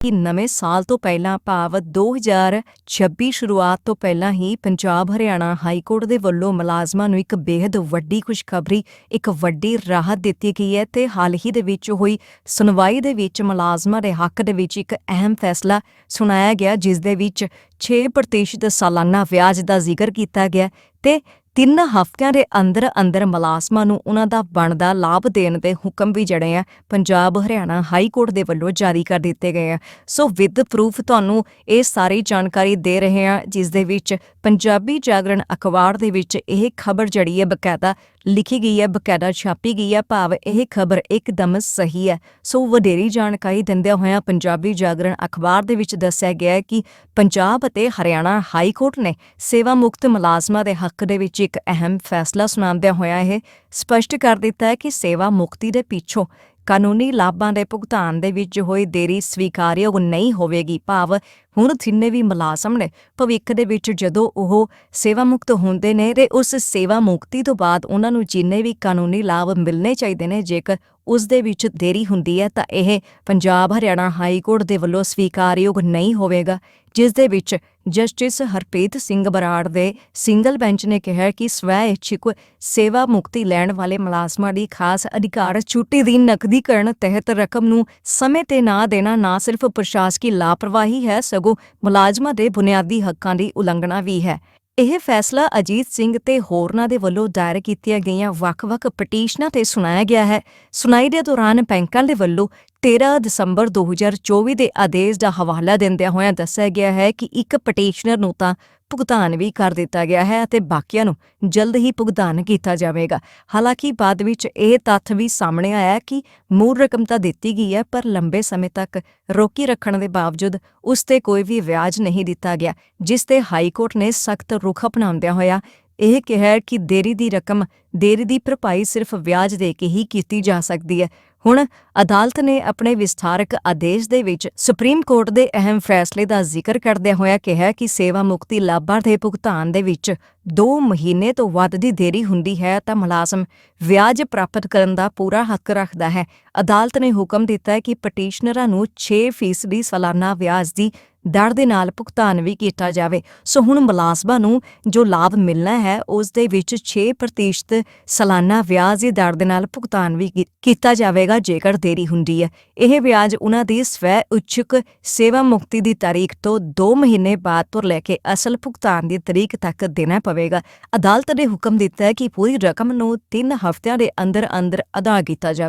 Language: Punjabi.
ਕਿ ਨਵੇਂ ਸਾਲ ਤੋਂ ਪਹਿਲਾਂ ਭਾਵ 2026 ਸ਼ੁਰੂਆਤ ਤੋਂ ਪਹਿਲਾਂ ਹੀ ਪੰਜਾਬ, ਹਰਿਆਣਾ ਹਾਈ ਕੋਰਟ ਦੇ ਵੱਲੋਂ ਮੁਲਾਜ਼ਮਾਂ ਨੂੰ ਇੱਕ ਬੇहद ਵੱਡੀ ਖੁਸ਼ਖਬਰੀ, ਇੱਕ ਵੱਡੀ ਰਾਹਤ ਦਿੱਤੀ ਗਈ ਹੈ ਤੇ ਹਾਲ ਹੀ ਦੇ ਵਿੱਚ ਹੋਈ ਸੁਣਵਾਈ ਦੇ ਵਿੱਚ ਮੁਲਾਜ਼ਮਾਂ ਦੇ ਹੱਕ ਦੇ ਵਿੱਚ ਇੱਕ ਅਹਿਮ ਫੈਸਲਾ ਸੁਣਾਇਆ ਗਿਆ, ਜਿਸ ਦੇ ਵਿੱਚ 6% ਸਾਲਾਨਾ ਵਿਆਜ ਦਾ ਜ਼ਿਕਰ ਕੀਤਾ ਗਿਆ ਤੇ ਤਿੰਨ ਹਫ਼ਤਿਆਂ ਦੇ ਅੰਦਰ ਅੰਦਰ ਮੁਲਾਜ਼ਮਾਂ ਨੂੰ ਉਹਨਾਂ ਦਾ ਬਣਦਾ ਲਾਭ ਦੇਣ ਦੇ ਹੁਕਮ ਵੀ ਜਿਹੜੇ ਆ ਪੰਜਾਬ, ਹਰਿਆਣਾ ਹਾਈ ਕੋਰਟ ਦੇ ਵੱਲੋਂ ਜਾਰੀ ਕਰ ਦਿੱਤੇ ਗਏ ਆ। ਸੋ ਵਿਦ ਪ੍ਰੂਫ ਤੁਹਾਨੂੰ ਇਹ ਸਾਰੀ ਜਾਣਕਾਰੀ ਦੇ ਰਹੇ ਆ, ਜਿਸ ਦੇ ਵਿੱਚ ਪੰਜਾਬੀ ਜਾਗਰਣ ਅਖਬਾਰ ਦੇ ਵਿੱਚ ਇਹ ਖਬਰ ਜੜੀ ਹੈ, ਬਕਾਇਦਾ ਲਿਖੀ ਗਈ ਹੈ, ਬਕਾਇਦਾ ਛਾਪੀ ਗਈ ਹੈ। ਭਾਵ ਇਹ ਖਬਰ ਇੱਕਦਮ ਸਹੀ ਹੈ। ਸੋ ਵਧੇਰੀ ਜਾਣਕਾਰੀ ਦਿੰਦਿਆਂ ਹੋਇਆਂ ਪੰਜਾਬੀ ਜਾਗਰਣ ਅਖਬਾਰ ਦੇ ਵਿੱਚ ਦੱਸਿਆ ਗਿਆ ਹੈ ਕਿ ਪੰਜਾਬ ਅਤੇ ਹਰਿਆਣਾ ਹਾਈ ਕੋਰਟ ਨੇ ਸੇਵਾ ਮੁਕਤ ਮੁਲਾਜ਼ਮਾਂ ਦੇ ਹੱਕ ਦੇ ਵਿੱਚ ਇੱਕ ਅਹਿਮ ਫੈਸਲਾ ਸੁਣਾਉਂਦਿਆਂ ਹੋਇਆ ਇਹ ਸਪਸ਼ਟ ਕਰ ਦਿੱਤਾ ਹੈ ਕਿ ਸੇਵਾ ਮੁਕਤੀ ਦੇ ਪਿੱਛੋਂ ਕਾਨੂੰਨੀ ਲਾਭਾਂ ਦੇ ਭੁਗਤਾਨ ਦੇ ਵਿੱਚ ਹੋਈ ਦੇਰੀ ਸਵੀਕਾਰਯੋਗ ਨਹੀਂ ਹੋਵੇਗੀ। ਭਾਵ ਹੁਣ ਜਿੰਨੇ ਵੀ ਮੁਲਾਜ਼ਮ ਨੇ, ਭਵਿੱਖ ਦੇ ਵਿੱਚ ਜਦੋਂ ਉਹ ਸੇਵਾ ਮੁਕਤ ਹੁੰਦੇ ਨੇ ਤੇ ਉਸ ਸੇਵਾ ਮੁਕਤੀ ਤੋਂ ਬਾਅਦ ਉਹਨਾਂ ਨੂੰ ਜਿੰਨੇ ਵੀ ਕਾਨੂੰਨੀ ਲਾਭ ਮਿਲਣੇ ਚਾਹੀਦੇ ਨੇ, ਜੇਕਰ ਉਸ ਦੇ ਵਿੱਚ ਦੇਰੀ ਹੁੰਦੀ ਹੈ, ਤਾਂ ਇਹ ਪੰਜਾਬ ਹਰਿਆਣਾ ਹਾਈ ਕੋਰਟ ਦੇ ਵੱਲੋਂ ਸਵੀਕਾਰਯੋਗ ਨਹੀਂ ਹੋਵੇਗਾ, ਜਿਸ ਦੇ ਵਿੱਚ ਜਸਟਿਸ ਹਰਪ੍ਰੀਤ ਸਿੰਘ ਬਰਾੜ ਦੇ ਸਿੰਗਲ ਬੈਂਚ ਨੇ ਕਿਹਾ ਕਿ ਸਵੈ ਇੱਛਿਕ ਸੇਵਾ ਮੁਕਤੀ ਲੈਣ ਵਾਲੇ ਮੁਲਾਜ਼ਮਾਂ ਦੀ ਖਾਸ ਅਧਿਕਾਰ ਛੁੱਟੀ ਦੀ ਨਕਦੀਕਰਨ ਤਹਿਤ ਰਕਮ ਨੂੰ ਸਮੇਂ ਤੇ ਨਾ ਦੇਣਾ ਨਾ ਸਿਰਫ ਪ੍ਰਸ਼ਾਸਕੀ ਲਾਪਰਵਾਹੀ ਹੈ ਸਗੋਂ ਮੁਲਾਜ਼ਮਾਂ ਦੇ ਬੁਨਿਆਦੀ ਹੱਕਾਂ ਦੀ ਉਲੰਘਣਾ ਵੀ ਹੈ। ਇਹ ਫੈਸਲਾ ਅਜੀਤ ਸਿੰਘ ਤੇ ਹੋਰਨਾਂ ਦੇ ਵੱਲੋਂ ਦਾਇਰ ਕੀਤੀਆਂ ਗਈਆਂ ਵੱਖ-ਵੱਖ ਪਟੀਸ਼ਨਾਂ ਤੇ ਸੁਣਾਇਆ ਗਿਆ ਹੈ। ਸੁਣਾਈ ਦੇ ਦੌਰਾਨ ਬੈਂਕਾਂ ਦੇ ਵੱਲੋਂ 13 ਦਸੰਬਰ 2024 ਦੇ ਆਦੇਸ਼ ਦਾ ਹਵਾਲਾ ਦਿੰਦਿਆਂ ਹੋਇਆਂ ਦੱਸਿਆ ਗਿਆ ਹੈ ਕਿ ਇੱਕ ਪਟੀਸ਼ਨਰ ਨੂੰ ਤਾਂ ਭੁਗਤਾਨ ਵੀ ਕਰ ਦਿੱਤਾ ਗਿਆ ਹੈ ਅਤੇ ਬਾਕੀਆਂ ਨੂੰ ਜਲਦ ਹੀ ਭੁਗਤਾਨ ਕੀਤਾ ਜਾਵੇਗਾ। ਹਾਲਾਂਕਿ ਬਾਅਦ ਵਿੱਚ ਇਹ ਤੱਥ ਵੀ ਸਾਹਮਣੇ ਆਇਆ ਕਿ ਮੂਲ ਰਕਮ ਤਾਂ ਦਿੱਤੀ ਗਈ ਹੈ, ਪਰ ਲੰਬੇ ਸਮੇਂ ਤੱਕ ਰੋਕੀ ਰੱਖਣ ਦੇ ਬਾਵਜੂਦ ਉਸ ਤੇ ਕੋਈ ਵੀ ਵਿਆਜ ਨਹੀਂ ਦਿੱਤਾ ਗਿਆ, ਜਿਸ ਤੇ ਹਾਈ ਕੋਰਟ ਨੇ ਸਖਤ ਰੁਖ ਅਪਣਾਉਂਦਿਆਂ ਹੋਇਆ ਇਹ ਕਿਹਾ ਕਿ ਦੇਰੀ ਦੀ ਰਕਮ, ਦੇਰੀ ਦੀ ਭਰਪਾਈ ਸਿਰਫ ਵਿਆਜ ਦੇ ਕੇ ਹੀ ਕੀਤੀ ਜਾ ਸਕਦੀ ਹੈ। ਹੁਣ ਅਦਾਲਤ ਨੇ ਆਪਣੇ ਵਿਸਥਾਰਕ ਆਦੇਸ਼ ਦੇ ਵਿੱਚ ਸੁਪਰੀਮ ਕੋਰਟ ਦੇ ਅਹਿਮ ਫੈਸਲੇ ਦਾ ਜ਼ਿਕਰ ਕਰਦਿਆਂ ਹੋਇਆ ਕਿਹਾ ਕਿ ਸੇਵਾ ਮੁਕਤੀ ਲਾਭਾਂ ਦੇ ਭੁਗਤਾਨ ਦੇ ਵਿੱਚ 2 ਮਹੀਨੇ ਤੋਂ ਵੱਧ ਦੀ ਦੇਰੀ ਹੁੰਦੀ ਹੈ ਤਾਂ ਮੁਲਾਜ਼ਮ ਵਿਆਜ ਪ੍ਰਾਪਤ ਕਰਨ ਦਾ ਪੂਰਾ ਹੱਕ ਰੱਖਦਾ ਹੈ। ਅਦਾਲਤ ਨੇ ਹੁਕਮ ਦਿੱਤਾ ਹੈ ਕਿ ਪਟੀਸ਼ਨਰਾਂ ਨੂੰ 6% ਸਾਲਾਨਾ ਵਿਆਜ ਦੀ ਦਰ ਦੇ ਨਾਲ ਭੁਗਤਾਨ ਵੀ ਕੀਤਾ ਜਾਵੇ। ਸੋ ਹੁਣ ਮੁਲਾਜ਼ਮਾਂ ਨੂੰ ਜੋ ਲਾਭ ਮਿਲਣਾ ਹੈ, ਉਸ ਦੇ ਵਿੱਚ 6% ਸਾਲਾਨਾ ਵਿਆਜ ਦੀ ਦਰ ਦੇ ਨਾਲ ਭੁਗਤਾਨ ਵੀ ਕੀਤਾ ਜਾਵੇਗਾ ਜੇਕਰ ਦੇਰੀ ਹੁੰਦੀ ਹੈ। ਇਹ ਵਿਆਜ ਉਹਨਾਂ ਦੀ ਸਵੈ ਉੱਚਕ ਸੇਵਾ ਮੁਕਤੀ ਦੀ ਤਾਰੀਖ ਤੋਂ 2 ਮਹੀਨੇ ਬਾਅਦ ਤੋਂ ਲੈ ਕੇ ਅਸਲ ਭੁਗਤਾਨ ਦੀ ਤਾਰੀਖ ਤੱਕ ਦੇਣਾ ਪਵੇਗਾ। ਅਦਾਲਤ ਨੇ ਹੁਕਮ ਦਿੱਤਾ ਹੈ ਕਿ ਪੂਰੀ ਰਕਮ ਨੂੰ 3 ਹਫ਼ਤਿਆਂ ਦੇ ਅੰਦਰ ਅੰਦਰ ਅਦਾ ਕੀਤਾ ਜਾਵੇ।